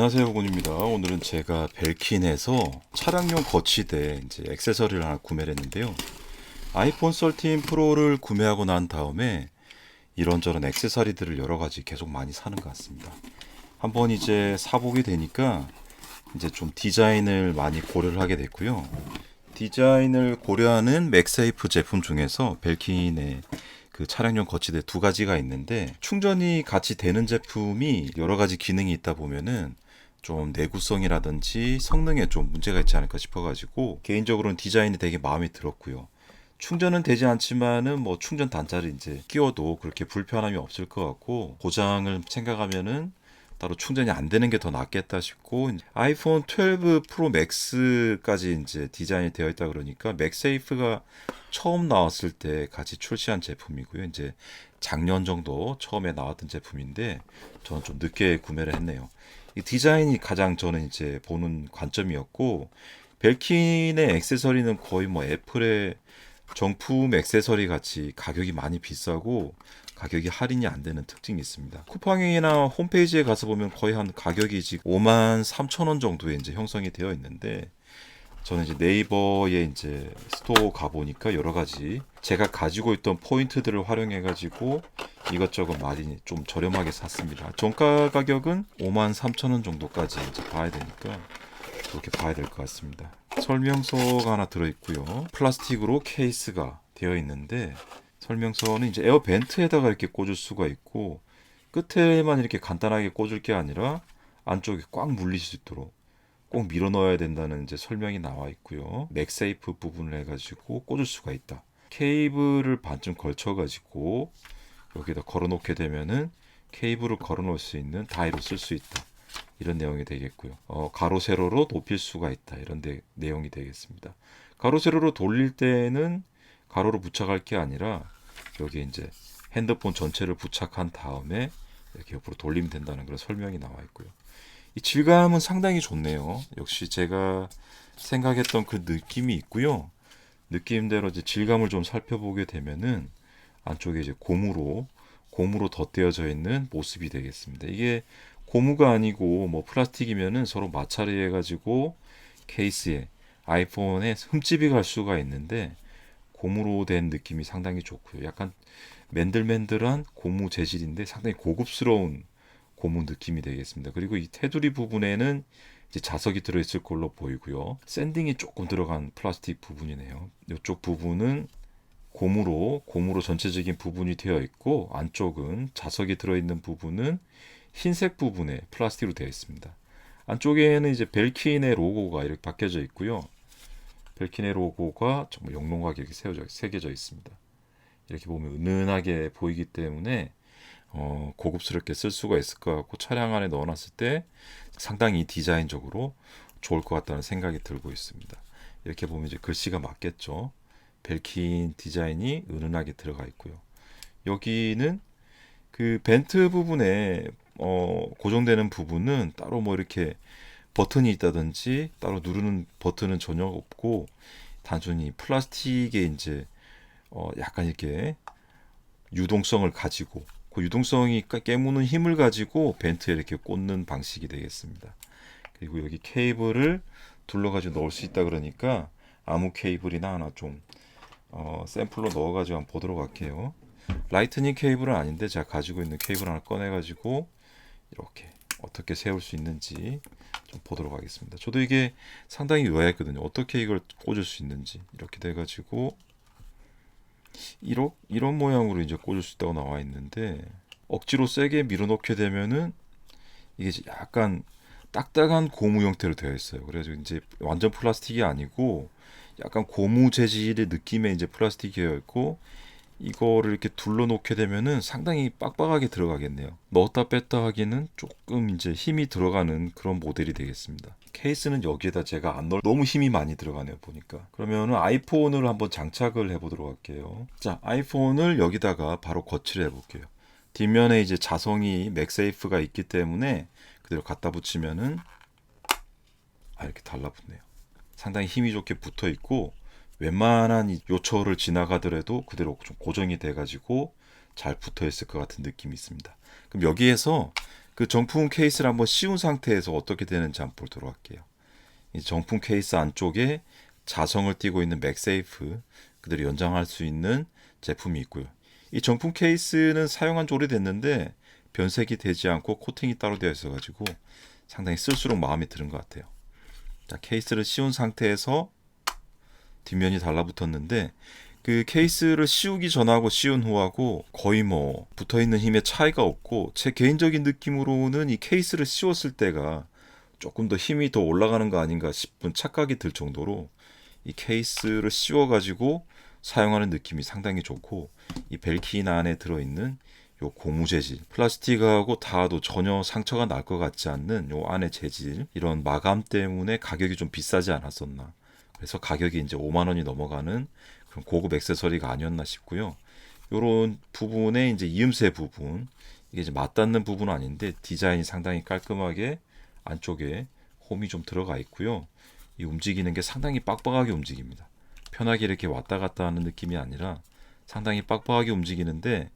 안녕하세요, 고군입니다. 오늘은 제가 벨킨에서 차량용 거치대 이제 액세서리를 하나 구매를 했는데요. 아이폰 13 프로를 구매하고 난 다음에 이런저런 액세서리들을 여러 가지 계속 많이 사는 것 같습니다. 한번 이제 사보게 되니까 이제 좀 디자인을 많이 고려를 하게 됐고요. 디자인을 고려하는 맥세이프 제품 중에서 벨킨의 그 차량용 거치대 두 가지가 있는데 충전이 같이 되는 제품이 여러 가지 기능이 있다 보면은 좀 내구성이라든지 성능에 좀 문제가 있지 않을까 싶어가지고 개인적으로는 디자인이 되게 마음에 들었고요. 충전은 되지 않지만은 뭐 충전 단자를 이제 끼워도 그렇게 불편함이 없을 것 같고 고장을 생각하면은 따로 충전이 안 되는 게 더 낫겠다 싶고 아이폰 12 프로 맥스까지 이제 디자인이 되어 있다 그러니까 맥세이프가 처음 나왔을 때 같이 출시한 제품이고요. 이제 작년 정도 처음에 나왔던 제품인데 저는 좀 늦게 구매를 했네요. 이 디자인이 가장 저는 이제 보는 관점이었고 벨킨의 액세서리는 거의 뭐 애플의 정품 액세서리 같이 가격이 많이 비싸고 가격이 할인이 안 되는 특징이 있습니다. 쿠팡이나 홈페이지에 가서 보면 거의 한 가격이 지금 5만 3천 원 정도에 이제 형성이 되어 있는데 저는 이제 네이버에 이제 스토어 가 보니까 여러 가지 제가 가지고 있던 포인트들을 활용해 가지고 이것저것 많이 좀 저렴하게 샀습니다. 정가 가격은 5만 3천 원 정도까지 이제 봐야 되니까 그렇게 봐야 될 것 같습니다. 설명서가 하나 들어 있고요. 플라스틱으로 케이스가 되어 있는데 설명서는 이제 에어 벤트에다가 이렇게 꽂을 수가 있고 끝에만 이렇게 간단하게 꽂을 게 아니라 안쪽에 꽉 물릴 수 있도록 꼭 밀어 넣어야 된다는 이제 설명이 나와 있고요. 맥세이프 부분을 해가지고 꽂을 수가 있다. 케이블을 반쯤 걸쳐가지고 여기다 걸어놓게 되면은 케이블을 걸어놓을 수 있는 다이로 쓸 수 있다. 이런 내용이 되겠고요. 어, 가로 세로로 높일 수가 있다. 이런 데, 내용이 되겠습니다. 가로 세로로 돌릴 때는 가로로 부착할 게 아니라 여기 이제 핸드폰 전체를 부착한 다음에 이렇게 옆으로 돌리면 된다는 그런 설명이 나와 있고요. 이 질감은 상당히 좋네요. 역시 제가 생각했던 그 느낌이 있고요. 느낌대로 이제 질감을 좀 살펴보게 되면은 안쪽에 이제 고무로 고무로 덧대어져 있는 모습이 되겠습니다. 이게 고무가 아니고 뭐 플라스틱이면은 서로 마찰이 해가지고 케이스에 아이폰에 흠집이 갈 수가 있는데 고무로 된 느낌이 상당히 좋고요. 약간 맨들맨들한 고무 재질인데 상당히 고급스러운 고무 느낌이 되겠습니다. 그리고 이 테두리 부분에는 이제 자석이 들어있을 걸로 보이고요. 샌딩이 조금 들어간 플라스틱 부분이네요. 이쪽 부분은 고무로 고무로 전체적인 부분이 되어 있고 안쪽은 자석이 들어있는 부분은 흰색 부분에 플라스틱으로 되어 있습니다. 안쪽에는 이제 벨킨의 로고가 이렇게 박혀져 있고요. 벨킨의 로고가 정말 영롱하게 이렇게 세워져 새겨져 있습니다. 이렇게 보면 은은하게 보이기 때문에 어, 고급스럽게 쓸 수가 있을 것 같고 차량 안에 넣어놨을 때 상당히 디자인적으로 좋을 것 같다는 생각이 들고 있습니다. 이렇게 보면 이제 글씨가 맞겠죠. 벨킨 디자인이 은은하게 들어가 있고요. 여기는 그 벤트 부분에 어, 고정되는 부분은 따로 뭐 이렇게 버튼이 있다든지 따로 누르는 버튼은 전혀 없고 단순히 플라스틱에 이제 어, 약간 이렇게 유동성을 가지고 그 유동성이 깨무는 힘을 가지고 벤트에 이렇게 꽂는 방식이 되겠습니다. 그리고 여기 케이블을 둘러가지고 넣을 수 있다 그러니까 아무 케이블이나 하나 좀 어, 샘플로 넣어가지고 한번 보도록 할게요. 라이트닝 케이블은 아닌데 제가 가지고 있는 케이블 하나 꺼내가지고 이렇게 어떻게 세울 수 있는지 좀 보도록 하겠습니다. 저도 이게 상당히 의아했거든요. 어떻게 이걸 꽂을 수 있는지 이렇게 돼가지고 이런 이런 모양으로 이제 꽂을 수 있다고 나와 있는데 억지로 세게 밀어넣게 되면은 이게 약간 딱딱한 고무 형태로 되어 있어요. 그래서 이제 완전 플라스틱이 아니고 약간 고무 재질의 느낌의 이제 플라스틱이어 있고 이거를 이렇게 둘러놓게 되면은 상당히 빡빡하게 들어가겠네요. 넣었다 뺐다 하기는 조금 이제 힘이 들어가는 그런 모델이 되겠습니다. 케이스는 여기에다 제가 안 넣을 너무 힘이 많이 들어가네요 보니까 그러면은 아이폰을 한번 장착을 해보도록 할게요 자 아이폰을 여기다가 바로 거치를 해볼게요 뒷면에 이제 자성이 맥세이프가 있기 때문에 그대로 갖다 붙이면은 아 이렇게 달라붙네요 상당히 힘이 좋게 붙어 있고 웬만한 이 요철을 지나가더라도 그대로 좀 고정이 돼 가지고 잘 붙어 있을 것 같은 느낌이 있습니다 그럼 여기에서 그 정품 케이스를 한번 씌운 상태에서 어떻게 되는지 한번 보도록 할게요. 이 정품 케이스 안쪽에 자성을 띠고 있는 맥세이프 그대로 연장할 수 있는 제품이 있고요. 이 정품 케이스는 사용한 지 오래됐는데 변색이 되지 않고 코팅이 따로 되어 있어가지고 상당히 쓸수록 마음에 드는 것 같아요. 자 케이스를 씌운 상태에서 뒷면이 달라붙었는데 그 케이스를 씌우기 전하고 씌운 후하고 거의 뭐 붙어 있는 힘의 차이가 없고 제 개인적인 느낌으로는 이 케이스를 씌웠을 때가 조금 더 힘이 더 올라가는 거 아닌가 싶은 착각이 들 정도로 이 케이스를 씌워 가지고 사용하는 느낌이 상당히 좋고 이 벨킨 안에 들어 있는 요 고무 재질 플라스틱하고 닿아도 전혀 상처가 날 것 같지 않는 요 안에 재질 이런 마감 때문에 가격이 좀 비싸지 않았었나 그래서 가격이 이제 5만 원이 넘어가는 그런 고급 액세서리가 아니었나 싶고요. 요런 부분에 이제 이음새 부분 이게 이제 맞닿는 부분은 아닌데 디자인이 상당히 깔끔하게 안쪽에 홈이 좀 들어가 있고요. 이 움직이는 게 상당히 빡빡하게 움직입니다. 편하게 이렇게 왔다 갔다 하는 느낌이 아니라 상당히 빡빡하게 움직이는데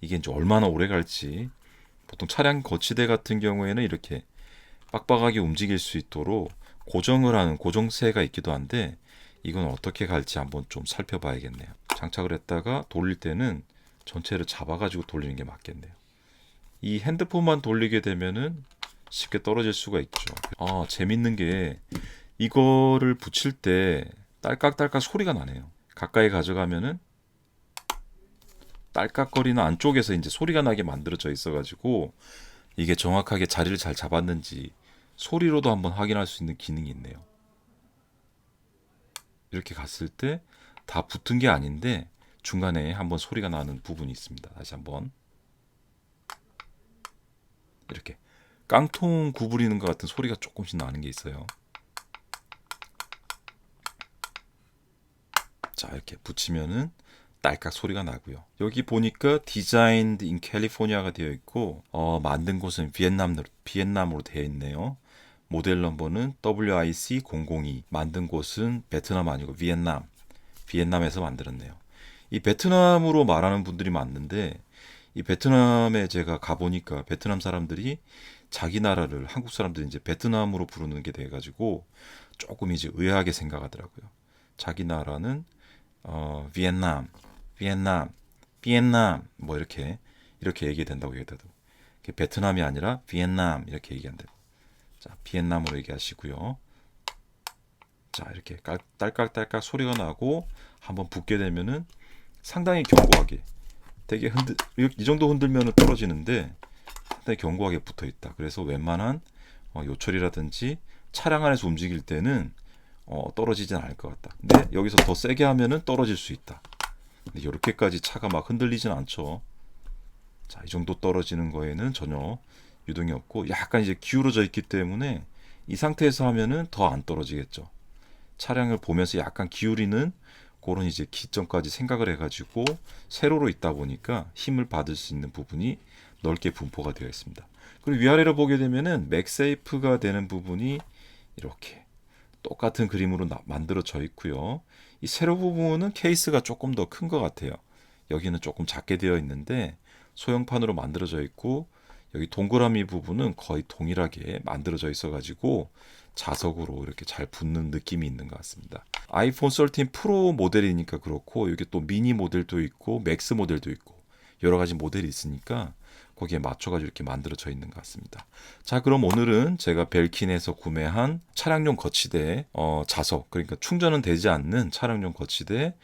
이게 이제 얼마나 오래 갈지 보통 차량 거치대 같은 경우에는 이렇게 빡빡하게 움직일 수 있도록 고정을 하는 고정쇠가 있기도 한데 이건 어떻게 갈지 한번 좀 살펴봐야겠네요. 장착을 했다가 돌릴 때는 전체를 잡아가지고 돌리는 게 맞겠네요. 이 핸드폰만 돌리게 되면은 쉽게 떨어질 수가 있죠. 아 재밌는 게 이거를 붙일 때 딸깍딸깍 소리가 나네요. 가까이 가져가면은 딸깍거리는 안쪽에서 이제 소리가 나게 만들어져 있어가지고 이게 정확하게 자리를 잘 잡았는지 소리로도 한번 확인할 수 있는 기능이 있네요. 이렇게 갔을 때 다 붙은 게 아닌데 중간에 한번 소리가 나는 부분이 있습니다. 다시 한번 이렇게 깡통 구부리는 것 같은 소리가 조금씩 나는 게 있어요. 자 이렇게 붙이면은 딸깍 소리가 나고요. 여기 보니까 디자인드 인 캘리포니아가 되어 있고 어, 만든 곳은 비엔남으로 비엔남으로 되어 있네요. 모델 넘버는 WIC002 만든 곳은 베트남 아니고 비엔남 비엔남에서 만들었네요. 이 베트남으로 말하는 분들이 많는데 이 베트남에 제가 가보니까 베트남 사람들이 자기 나라를 한국 사람들이 이제 베트남으로 부르는 게 돼가지고 조금 이제 의아하게 생각하더라고요. 자기 나라는 어, 비엔남, 비엔남, 비엔남 뭐 이렇게 이렇게 얘기된다고 얘기해도 베트남이 아니라 비엔남 이렇게 얘기한대요. 자, 비엔남으로 얘기하시고요. 자, 이렇게 깔- 딸깍딸깍 소리가 나고 한번 붙게 되면은 상당히 견고하게 되게 흔들 이- 이 정도 흔들면은 떨어지는데 상당히 견고하게 붙어 있다. 그래서 웬만한 어, 요철이라든지 차량 안에서 움직일 때는 어, 떨어지진 않을 것 같다. 근데 여기서 더 세게 하면은 떨어질 수 있다. 근데 이렇게까지 차가 막 흔들리진 않죠. 자, 이 정도 떨어지는 거에는 전혀 유동이 없고 약간 이제 기울어져 있기 때문에 이 상태에서 하면은 더 안 떨어지겠죠. 차량을 보면서 약간 기울이는 그런 이제 기점까지 생각을 해가지고 세로로 있다 보니까 힘을 받을 수 있는 부분이 넓게 분포가 되어 있습니다. 그리고 위아래로 보게 되면은 맥세이프가 되는 부분이 이렇게 똑같은 그림으로 나- 만들어져 있고요. 이 세로 부분은 케이스가 조금 더 큰 것 같아요. 여기는 조금 작게 되어 있는데 소형판으로 만들어져 있고 여기 동그라미 부분은 거의 동일하게 만들어져 있어가지고 자석으로 이렇게 잘 붙는 느낌이 있는 것 같습니다. 아이폰 13 프로 모델이니까 그렇고 여기 또 미니 모델도 있고 맥스 모델도 있고 여러 가지 모델이 있으니까 거기에 맞춰가지고 이렇게 만들어져 있는 것 같습니다. 자, 그럼 오늘은 제가 벨킨에서 구매한 차량용 거치대 어, 자석 그러니까 충전은 되지 않는 차량용 거치대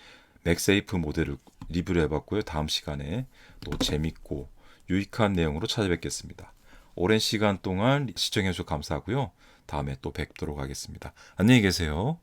맥세이프 모델을 리뷰를 해봤고요. 다음 시간에 또 재밌고 유익한 내용으로 찾아뵙겠습니다. 오랜 시간 동안 시청해주셔서 감사하고요. 다음에 또 뵙도록 하겠습니다. 안녕히 계세요.